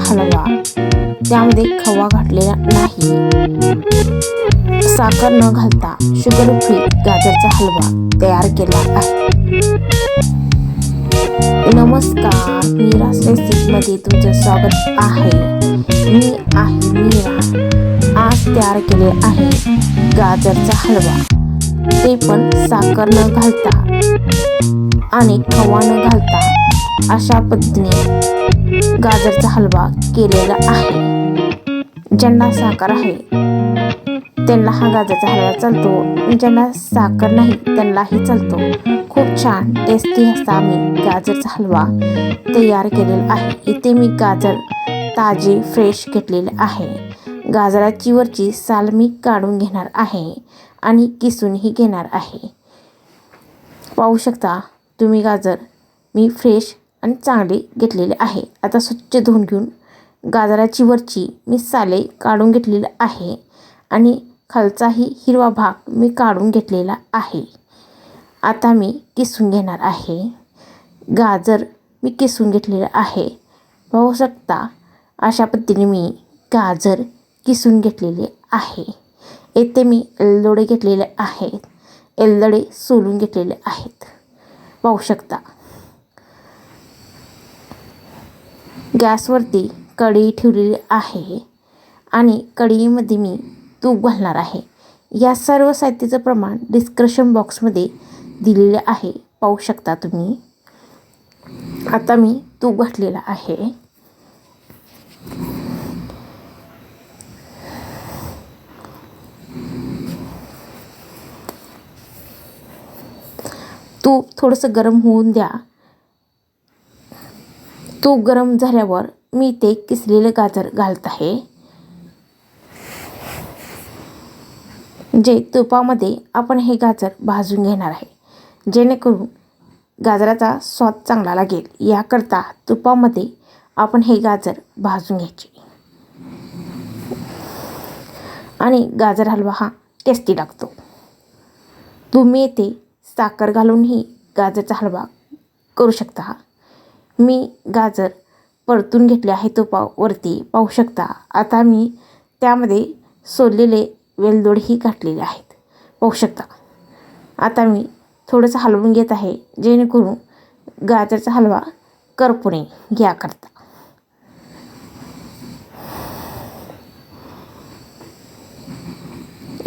हलवा. त्यामध्ये खवा घातलेला नाही. साखर न घालता शुगर फ्री गाजरचा हलवा तयार केला आहे. नमस्कार मीरास रेसिपीमध्ये तुमचं स्वागत आहे. मी आहे मीरा. आज तयार केले आहे गाजरचा हलवा. ते पण साखर न घालता आणि खवा न घालता अशा पद्धतीने गाजरचा हलवा केलेला आहे. ज्यांना साखर आहे त्यांना हा गाजरचा हलवा चालतो. ज्यांना साखर नाही त्यांनाही चालतो. खूप छान टेस्टी असा मी गाजरचा हलवा तयार केलेला आहे. इथे मी गाजर ताजे फ्रेश घेतलेले आहे. गाजराची वरची साल मी काढून घेणार आहे आणि किसूनही घेणार आहे. पाहू शकता तुम्ही गाजर मी फ्रेश आणि चांगले घेतलेले आहे. आता स्वच्छ धुवून घेऊन गाजराची वरची मी साले काढून घेतलेलं आहे आणि खालचाही हिरवा भाग मी काढून घेतलेला आहे. आता मी किसून घेणार आहे. गाजर मी किसून घेतलेलं आहे. पाहू शकता अशा पद्धतीने मी गाजर किसून घेतलेले आहे. येथे मी एलदोडे घेतलेले आहेत. एलदडे सोलून घेतलेले आहेत. पाहू शकता गॅसवरती कढई ठेवलेली आहे आणि कढईमध्ये मी तूप घालणार आहे. या सर्व साहित्याचं प्रमाण डिस्क्रिप्शन बॉक्समध्ये दिलेले आहे. पाहू शकता तुम्ही. आता मी तूप घातलेला आहे. तूप थोडंसं गरम होऊन द्या. तूप गरम झाल्यावर मी ते किसलेलं गाजर घालत आहे. जे तुपामध्ये आपण हे गाजर भाजून घेणार आहे. जेणेकरून गाजराचा स्वाद चांगला लागेल. याकरता तुपामध्ये आपण हे गाजर भाजून घ्यायचे. आणि गाजर हलवा हा टेस्टी लागतो. तुम्ही येथे साखर घालूनही गाजरचा हलवा करू शकता. मी गाजर परतून घेतले आहे तो पाव वरती. पाहू शकता. आता मी त्यामध्ये सोललेले वेलदोडही घातलेले आहेत. पाहू शकता. आता मी थोडंसं हलवून घेत आहे जेणेकरून गाजरचा हलवा करपू नये याकरता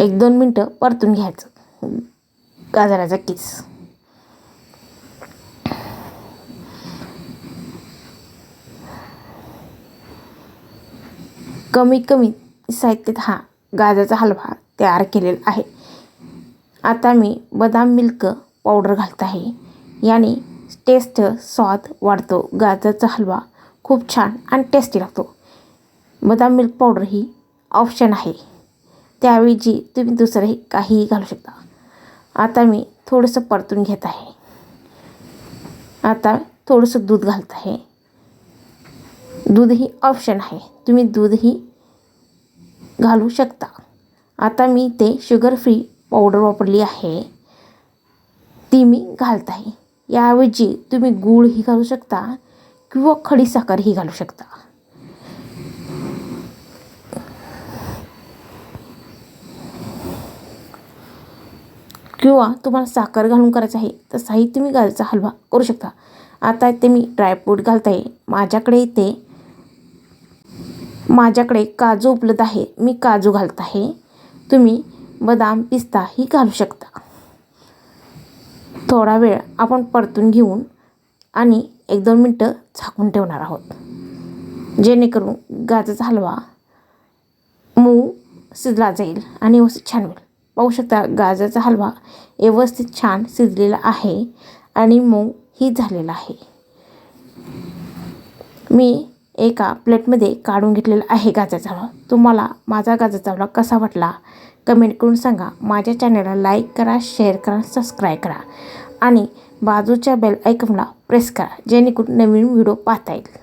एक दोन मिनटं परतून घ्यायचं. गाजराचा किस. कमी कमी साहित्यात हा गाजराचा हलवा तयार केलेला आहे. आता मी बदाम मिल्क पावडर घालत आहे. याने टेस्ट स्वाद वाढतो. गाजरचा हलवा खूप छान आणि टेस्टी लागतो. बदाम मिल्क पावडर ही ऑप्शन आहे. त्याऐवजी तुम्ही दुसरंही काहीही घालू शकता. आता मी थोडंसं परतून घेत आहे. आता थोडंसं दूध घालत आहे. दूध ही ऑप्शन आहे. तुम्ही दूधही घालू शकता. आता मी ते शुगर फ्री पावडर वापरली आहे. ती मी घालत आहे याऐवजी तुम्ही गूळही घालू शकता किंवा खडी साखरही घालू शकता. किंवा तुम्हाला साखर घालून करायचं आहे तसाही तुम्ही गाजरचा हलवा करू शकता. आता ते मी ड्रायफ्रूट घालत आहे माझ्याकडे इथे माझ्याकडे काजू उपलब्ध आहे. मी काजू घालत आहे. तुम्ही बदाम पिस्ता ही घालू शकता. थोडा वेळ आपण परतून घेऊन आणि एक दोन मिनटं झाकून ठेवणार आहोत. जेणेकरून गाजरचा हलवा मऊ शिजला जाईल आणि व्यवस्थित छान होईल. पाहू शकता गाजरचा हलवा व्यवस्थित छान शिजलेला आहे आणि मऊ ही झालेला आहे. मी एका प्लेटमध्ये काढून घेतलेला आहे गाजर चावला तुम्हाला माझा गाजर चावला कसा वाटला? कमेंट करून सांगा. माझ्या चॅनलला लाईक करा शेअर करा सबस्क्राईब करा आणि बाजूच्या बेल आयकमला प्रेस करा जेणेकरून नवीन व्हिडिओ पाहता येईल.